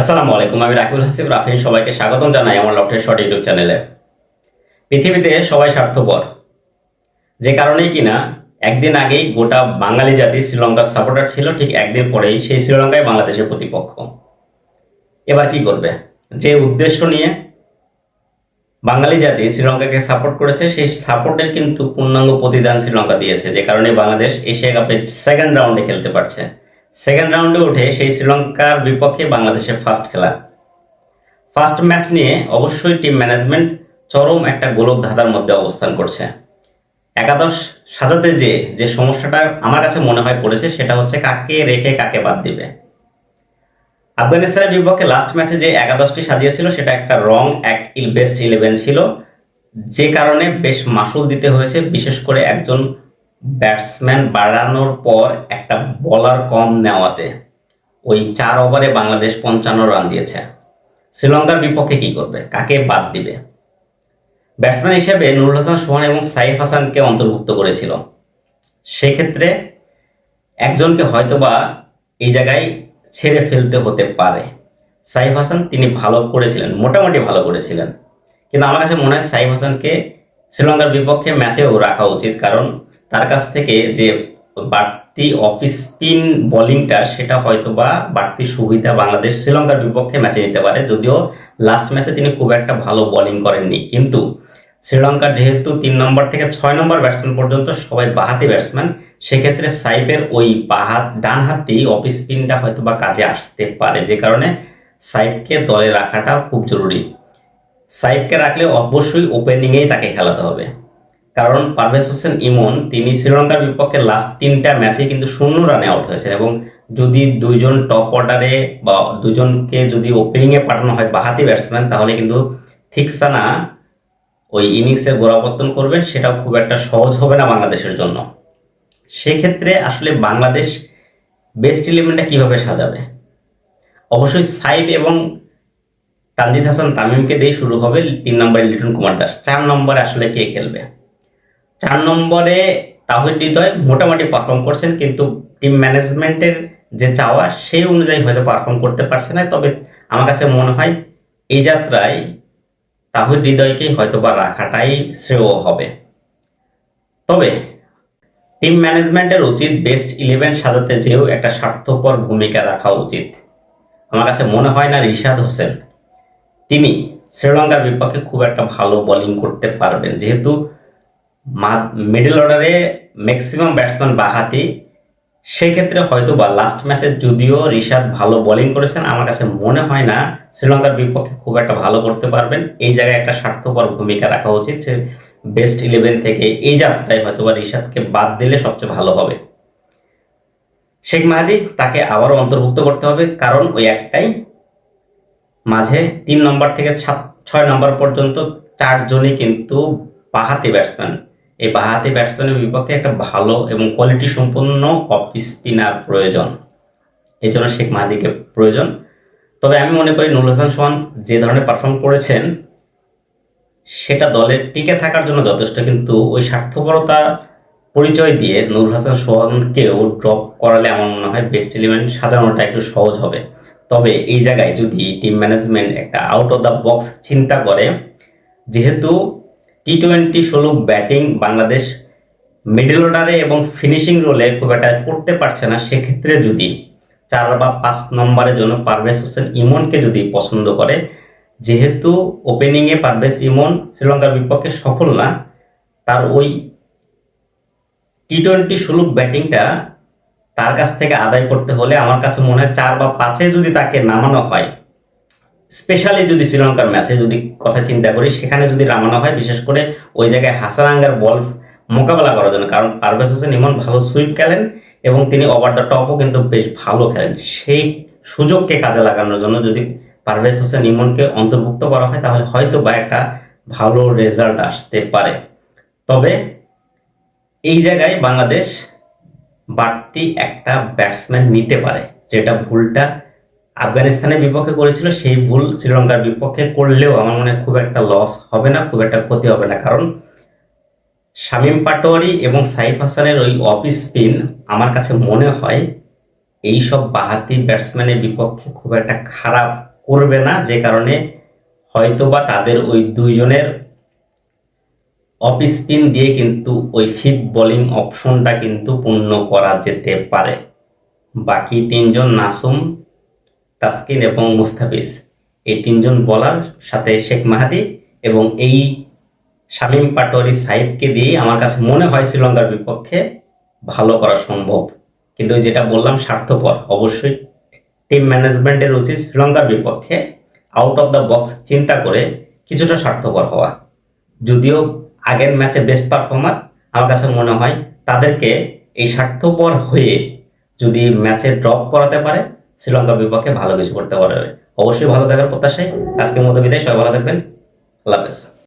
আসসালামু আলাইকুম, আমি রাকিবুল হাসিব রাফিন, সবাইকে স্বাগতম জানাই আমার লফটের শর্ট ইউটিউব চ্যানেলে। পৃথিবীতে সবাই স্বার্থপর। যে কারণেই কিনা, একদিন আগেই গোটা বাঙালি জাতি শ্রীলঙ্কার সাপোর্টার ছিল, ঠিক একদিন পরেই সেই শ্রীলঙ্কায় বাংলাদেশের প্রতিপক্ষ। এবার কি করবে? যে উদ্দেশ্য নিয়ে বাঙালি জাতি শ্রীলঙ্কাকে সাপোর্ট করেছে, সেই সাপোর্টের কিন্তু পূর্ণাঙ্গ প্রতিদান শ্রীলঙ্কা দিয়েছে, যে কারণে বাংলাদেশ এশিয়া কাপে সেকেন্ড রাউন্ডে খেলতে পারছে। সেকেন্ড রাউন্ডে উঠে সেই শ্রীলঙ্কার বিপক্ষে বাংলাদেশের ফার্স্ট খেলা। ফার্স্ট ম্যাচ নিয়ে অবশ্যই টিম ম্যানেজমেন্ট চরম একটা গোলক ধাঁধার মধ্যে অবস্থান করছে। একাদশ সাজাতে যে যে সমস্যাটা আমার কাছে মনে হয় পড়েছে, সেটা হচ্ছে কাকে রেখে কাকে বাদ দিবে। আফগানিস্তানের বিপক্ষে লাস্ট ম্যাচে যে একাদশটি সাজিয়েছিল, সেটা একটা রং এক ইল বেস্ট ইলেভেন ছিল। যে কারণে বেশ মাসুল দিতে হয়েছে, বিশেষ করে একজন ব্যাটসম্যান বাড়ানোর পর একটা বলার কম নেওয়াতে ওই চার ওভারে বাংলাদেশ পঞ্চান্ন রান দিয়েছে। শ্রীলঙ্কার বিপক্ষে কি করবে? কাকে বাদ দিবে? ব্যাটসম্যান হিসেবে নুরুল হাসান সোহান এবং সাইফ হাসানকে অন্তর্ভুক্ত করেছিল। সেক্ষেত্রে একজনকে হয়তোবা এই জায়গায় ছেড়ে ফেলতে হতে পারে। সাইফ হাসান তিনি ভালো করেছিলেন, মোটামুটি ভালো করেছিলেন। কিন্তু আমার কাছে মনে হয় সাইফ হাসানকে শ্রীলঙ্কার বিপক্ষে ম্যাচেও রাখা উচিত, কারণ তার কাছ থেকে যে বাড়তি অফিস স্পিন বোলিংটা সেটা হয়তো বা বাড়তি সুবিধা বাংলাদেশ শ্রীলঙ্কার বিপক্ষে ম্যাচে নিতে পারে। যদিও লাস্ট ম্যাচে তিনি খুব একটা ভালো বোলিং করেননি। কিন্তু শ্রীলঙ্কার যেহেতু তিন নম্বর থেকে ছয় নম্বর ব্যাটসম্যান পর্যন্ত সবাই বাহাতি ব্যাটসম্যান সেক্ষেত্রে সাইফের ওই বাহাত, ডান হাতি অফিস স্পিনটা হয়তো বা কাজে আসতে পারে। যে কারণে সাইফকে দলে রাখাটা খুব জরুরি। সাইফকে রাখলে অবশ্যই ওপেনিংয়েই তাকে খেলাতে হবে। কারণ পারভেজ হোসেন ইমন, তিনি শ্রীলঙ্কার বিপক্ষে লাস্ট তিনটা ম্যাচে কিন্তু শূন্য রানে আউট হয়েছেন এবং যদি দুইজন টপ অর্ডারে বা দুজনকে যদি ওপেনিংয়ে পাঠানো হয় বাহাতি ব্যাটসম্যান তাহলে কিন্তু থিকসানা ওই ইনিংসের গোড়াপত্তন করবেন সেটাও খুব একটা সহজ হবে না বাংলাদেশের জন্য। সেক্ষেত্রে আসলে বাংলাদেশ বেস্ট ইলেভেনটা কীভাবে সাজাবে? অবশ্যই সাইড এবং তানজিদ হাসান তামিমকে দিয়ে শুরু হবে, তিন নম্বরে লিটন কুমার দাস। চার নম্বরে আসলে কে খেলবে? চার নম্বরে তাহিদ হৃদয় মোটামুটি পারফর্ম করছেন, কিন্তু টিম ম্যানেজমেন্টের যে চাওয়া, সেই অনুযায়ী হয়তো পারফর্ম করতে পারছে না। তবে আমার কাছে মনে হয়, এই যাত্রায় তাহিদ হৃদয়কেই হয়তো বা রাখাটাই শ্রেয় হবে। তবে টিম ম্যানেজমেন্টের উচিত বেস্ট ইলেভেন সাজাতে যেও একটা স্বার্থপর ভূমিকা রাখা উচিত। আমার কাছে মনে হয় না রিশাদ হোসেন। তিনি শ্রীলঙ্কার বিপক্ষে খুব একটা ভালো বোলিং করতে পারবেন। যেহেতু মিডল অর্ডারে ম্যাক্সিমাম ব্যাটসম্যান বাহাতি। সেক্ষেত্রে হয়তো বা লাস্ট ম্যাচে যদিও রিশাদ ভালো বোলিং করেছেন, আমার কাছে মনে হয় না শ্রীলঙ্কার বিপক্ষে খুব একটা ভালো করতে পারবেন। এই জায়গায় একটা স্বার্থপর ভূমিকা রাখা উচিত যে বেস্ট ইলেভেন থেকে এই যাত্রায় হয়তো বা রিশাদকে বাদ দিলে সবচেয়ে ভালো হবে। শেখ মাহাদি, তাকে আবারও অন্তর্ভুক্ত করতে হবে, কারণ ওই একটাই। মাঝে তিন নম্বর থেকে ছয় নম্বর পর্যন্ত চারজনই কিন্তু বাহাতি ব্যাটসম্যান এই বাহাতি ব্যাটসম্যানের বিপক্ষে একটা ভালো এবং কোয়ালিটি সম্পন্ন অফ স্পিনার প্রয়োজন। এই জন্য শেখ মাহাদিকে প্রয়োজন। তবে আমি মনে করি নুরুল হাসান সোহান যে ধরনের পারফর্ম করেছেন, সেটা দলের টিকে থাকার জন্য যথেষ্ট। কিন্তু ওই স্বার্থপরতা পরিচয় দিয়ে নুরুল হাসান সোহানকেও ড্রপ করালে আমার মনে হয় বেস্ট ইলেভেন সাজানোটা একটু সহজ হবে। তবে এই জায়গায় যদি টিম ম্যানেজমেন্ট একটা আউট অফ দ্য বক্স চিন্তা করে, যেহেতু টি টোয়েন্টি ষোলো ব্যাটিং বাংলাদেশ মিডল অর্ডারে এবং ফিনিশিং রোলে খুব একটা করতে পারছে না, সেক্ষেত্রে যদি চার বা পাঁচ নম্বরের জন্য পারভেজ হোসেন ইমনকে যদি পছন্দ করে, যেহেতু ওপেনিংয়ে পারভেজ ইমন শ্রীলঙ্কার বিপক্ষে সফল না, তার ওই টি টোয়েন্টি ষোলো ব্যাটিংটা তার কাছ থেকে আদায় করতে হলে আমার কাছে মনে হয় চার বা পাঁচে যদি তাকে নামানো হয় স্পেশালি যদি শ্রীলঙ্কার ম্যাচে যদি কথা চিন্তা করি, সেখানে যদি নামানো হয়, বিশেষ করে ওই জায়গায় হাসারাঙ্গার বল মোকাবেলা করার জন্য, কারণ পারভেজ হোসেন ইমন ভালো সুইপ খেলেন এবং তিনি ওভার দ্য টপও কিন্তু বেশ ভালো খেলেন। সেই সুযোগকে কাজে লাগানোর জন্য যদি পারভেজ হোসেন ইমনকে অন্তর্ভুক্ত করা হয়, তাহলে হয়তো বা একটা ভালো রেজাল্ট আসতে পারে। তবে এই জায়গায় বাংলাদেশ বাড়তি একটা ব্যাটসম্যান নিতে পারে, যেটা ভুলটা আফগানিস্তানের বিপক্ষে করেছিল, সেই ভুল শ্রীলঙ্কার বিপক্ষে করলেও আমার মনে খুব একটা লস হবে না, খুব একটা ক্ষতি হবে না। কারণ শামীম পাটোয়ারি এবং সাইফ হাসানের ওই অফ স্পিন আমার কাছে মনে হয় এইসব বাহাতি ব্যাটসম্যানের বিপক্ষে খুব একটা খারাপ করবে না, যে কারণে হয়তোবা তাদের ওই দুইজনের অফ স্পিন দিয়ে কিন্তু ওই ফিফ বোলিং অপশনটা কিন্তু পূর্ণ করা যেতে পারে। বাকি তিনজন নাসুম তাসকিন এবং মুস্তাফিজ। এই তিনজন বলার সাথে শেখ মাহাদি এবং এই শামীম পাটোয়ারি সাহেবকে দিয়ে আমার কাছে মনে হয় শ্রীলঙ্কার বিপক্ষে ভালো করা সম্ভব। কিন্তু যেটা বললাম, স্বার্থপর। অবশ্যই টিম ম্যানেজমেন্টের উচিত শ্রীলঙ্কার বিপক্ষে আউট অফ দ্য বক্স চিন্তা করে কিছুটা স্বার্থপর হওয়া। যদিও আগের ম্যাচে বেস্ট পারফর্মার আমার কাছে মনে হয় তাদেরকে এই স্বার্থপর হয়ে যদি ম্যাচে ড্রপ করাতে পারে শ্রীলঙ্কার বিপক্ষে ভালো কিছু করতে পারবে অবশ্যই ভালো থাকার প্রত্যাশায় আজকের মতো বিদায়, সবাই ভালো থাকবেন। আল্লাহ হাফেজ।